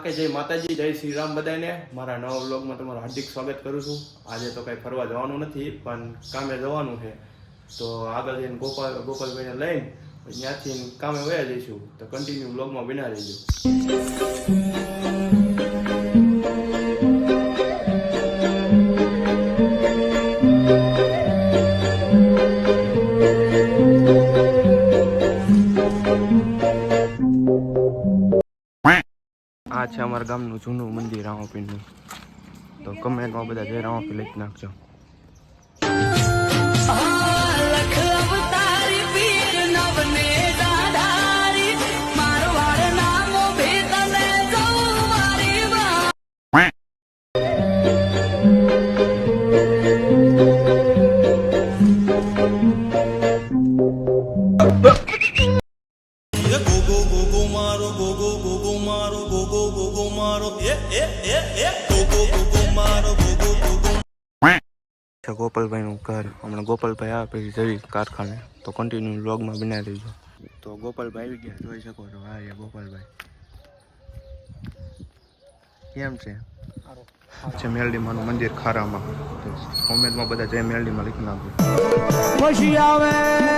કે જય માતાજી, જય શ્રી રામ બધાને મારા નવા વ્લોગમાં તમારું હાર્દિક સ્વાગત કરું છું. આજે તો કંઈ ફરવા જવાનું નથી, પણ કામે જવાનું છે. તો આગળ જઈને ગોપાલ, ગોપાલભાઈને લઈને ત્યાંથી કામે વયા જઈશું. તો કન્ટિન્યુ વ્લોગમાં બના રહેજો. છે અમારા ગામનું જૂનું મંદિર રામાપીરનું. તો કમેન્ટમાં બધા જય રામાપીર લખી નાખજો. ગોપાલભાઈનું ઘર. હમણાં ગોપાલભાઈ આવે પછી જવી કારખાને. તો કન્ટિન્યુ વ્લોગમાં બનાવી દેજો તો ગોપાલભાઈ આવી ગયા. જોઈ શકો છો હા એ ગોપાલભાઈ. કેમ છે? છે મેલડીમાનું મંદિર ખારામાં. કોમેન્ટમાં બધા જય મેલડીમાં લખી પછી આવે આવે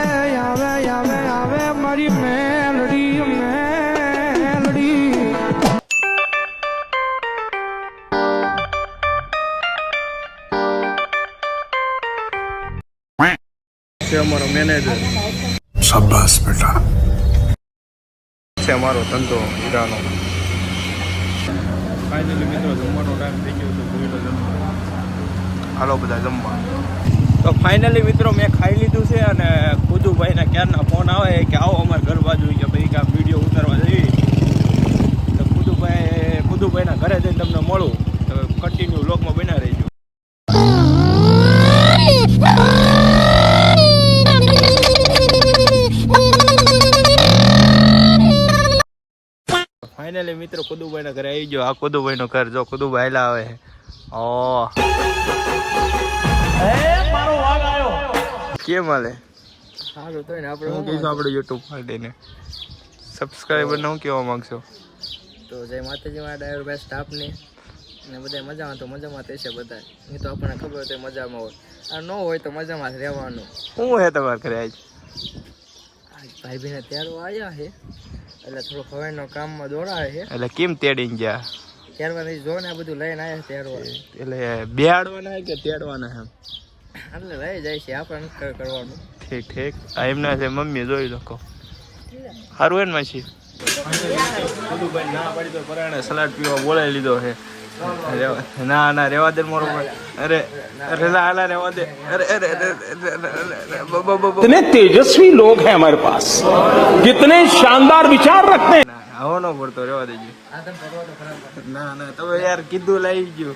છે અમારો મેનેજર શાબાશ બેટા. છે અમારો ધંધો હીરાનો. ફાઇનલી મિત્રો જમવાનો ટાઈમ થઈ ગયો તો હાલો બધા જમવા. તો ફાઇનલી મિત્રો મેં ખાઈ લીધું છે અને ખુદુભાઈના ક્યારના ફોન આવે કે આવો અમારા ઘર બાજુ કે ભાઈ કાં વીડિયો ઉતારવા જઈએ. તો કુદુભાઈ ખુદુભાઈના ઘરે જઈને તમને મળું. તો કન્ટિન્યુ લોકમાં ફાઇનલી મિત્રો કુદુભાઈના ઘરે આવી ગયો. આ કુદુભાઈનું ઘર જો કુદુભાઈ લા આવે ઓ કેમ હાલે? સારું તો ને હું કહીશું આપણે યુટ્યુબ પાર્ટીને સબસ્ક્રાઈબરનું કહેવા માંગશો? તો જય માતાજી મારા ડ્રાઈવર ભાઈ સ્ટાફને. ને બધા મજામાં તો મજામાં તે છે બધા એ તો આપણને ખબર હોય તો મજામાં હોય. આ ન હોય તો મજામાં રહેવાનું. શું હે તમારે ઘરે આજ? આજ ભાઈ બહેને ત્યારો આવ્યા છે એટલે થોડું ખવાઈનો કામમાં દોડાવે છે. એટલે કેમ તેડીને ગયા? ત્યારબાદ જો ને આ બધું લઈને આવ્યા તેડવા. એટલે બેહાડવાના કે તેડવાના એમ? એટલે લઈ જાય છે આપણે નથી કરવાનું. ઠીક ઠીક. આ એમના છે મમ્મી જોઈ લોકો સારું હે ને માસી? કુદુભાઈ ના પાડી તો પરાણે સલાડ પીવા બોલાવી લીધો છે રેવા- ના ના રેવા દે મોરો ભાઈ. અરે અરે ના ના રેવા દે અરે અરે અરે અરે, અરે, અરે, બ- બ- બ- બ- कितने तेजस्वी लोग हैं हमारे पास कितने शानदार विचार रखते हैं ના, આવો ન પડતો રેવા દેજો આ તમે કરવા તો ખરા ના ના તમે યાર કીધું લઈ ગયું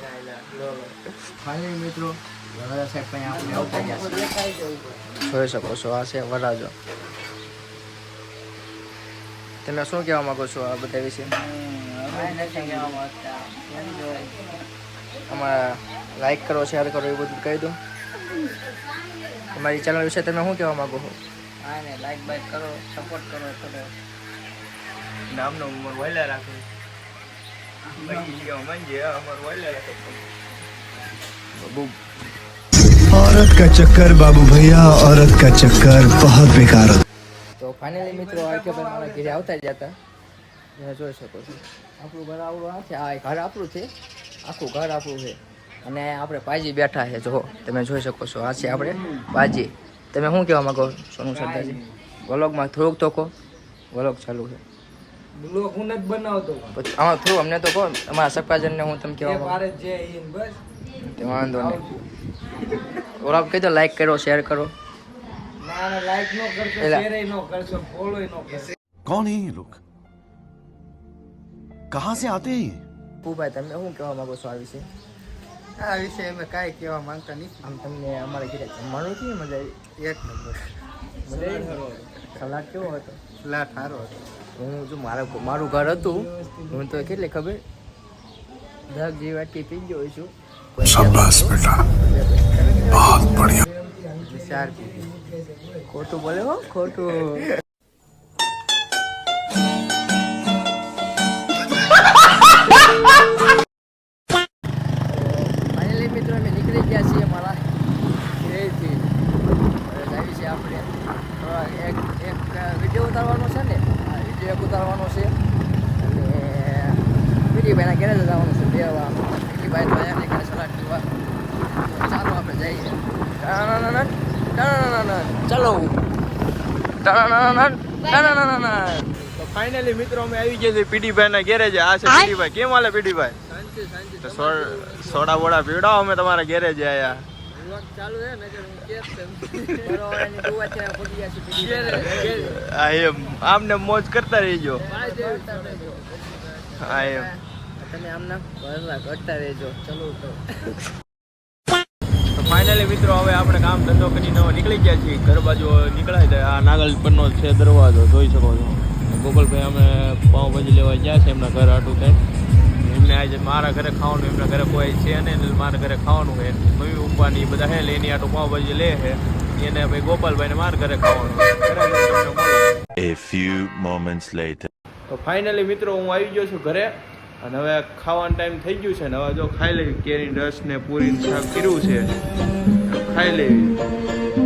ફાઇનલી મિત્રો વરાજા સાહેબ કંઈ આપણે આવતા ગયા છે જોઈ શકો છો આ છે વરાજો તમે શું કહેવા માંગો છો આ બધા વિશે અમારા લાઈક કરો શેર કરો એ બધું કહી દો તમારી ચેનલ વિશે તમે શું કહેવા માંગો છો લાઈક બાઈક કરો સપોર્ટ કરો કરો નામનો ઉંમર વહેલા રાખે બાકી કે મંજે અમર વહેલા રાખે બહુ औरत का चक्कर बाबू भैया औरत का चक्कर बहुत बेकार होता है તો ફાઇનલી મિત્રો આ કે ભાઈ મારા ઘરે આવતા જ હતા. તમે જોઈ શકો છો. આપણું ઘર આવડું આ છે. આ ઘર આપણું છે. આખું ઘર આપણું છે. અને આપણે પાજી બેઠા છે. જો તમે જોઈ શકો છો. આ છે આપણે પાજી. તમે શું કહેવા માંગો સોનું સરદારજી? વ્લોગમાં થોડુંક તો કહો. વ્લોગ ચાલુ છે. બ્લોગ હું નથી બનાવતો. પછી આમાં થોડું અમને તો કહો. અમારા સક્કાજનને હું તમે કહેવા મારે જે બસ. વાંધો નહીં. ઓલા કહી દો લાઈક કરો શેર કરો. કોણ હે લોક? કહા સે આતે હે? ભાઈ તમે શું કહેવા માંગો છો આ વિશે? આ વિશે અમે કાંઈ કહેવા માંગતા નહીં આમ તમને અમારે ઘરે જમવાનું કેવી મજા આવી? એક નંબર. સલાડ કેવો હતો? સલાડ સારો હતો. હું જો મારા મારું ઘર હતું હું તો કેટલી ખબર? દસ જેવી વાટકી પી ગયો છું. શાબાશ બેટા. બહુત બઢિયા. ચાર પી ખોટું બોલે હો, ખોટું. મિત્રો અમે નીકળી ગયા છીએ મારા ઘરેથી. છે આપણે. એક એક વીડિયો ઉતારવાનો છે ને? વીડિયો ઉતારવાનો છે. અને વિડીભાઈના જવાનું છે, બે વિડીભાઈ તો એમની ઘરે સલાડ પીવા ચાલો આપણે જઈએ. ના ના ના. ચલો. તો ફાઇનલી મિત્રો અમે આવી ગયા છીએ પીડીભાઈ ના ગેરેજ આ છે પીડીભાઈ કેમ હાલે પીડીભાઈ તો સો- સોડા બોડા પીવડાવો અમે તમારા ગેરેજ આયા આમને મોજ કરતા રહીજો હા એમ તમે આમના કરતા રહેજો ચલો તો તો ફાઇનલી મિત્રો હવે આપણે કામ ધંધો કરીને હવે નીકળી ગયા છીએ. ઘર બાજુ નીકળાય છે આ નાગલ પરનો છે દરવાજો જોઈ શકો છો. ગોપાલભાઈ અમે પાઉંભાજી લેવા ગયા છે એમના ઘર આટું કંઈ એમને આજે મારા ઘરે ખાવાનું એમના ઘરે કોઈ છે ને મારા ઘરે ખાવાનું છે. મમ્મી પપ્પાની બધા હે એની આટું પાઉંભાજી લે છે. એને ભાઈ ગોપાલભાઈને મારા ઘરે ખાવાનું. A few moments later. તો ફાઇનલી મિત્રો હું આવી ગયો છું ઘરે. અને હવે ખાવાનો ટાઈમ થઈ ગયું છે ને હવે જો ખાઈ લેવી કેરી, રસ ને પૂરી શાક કર્યું છે. ખાઈ લેવી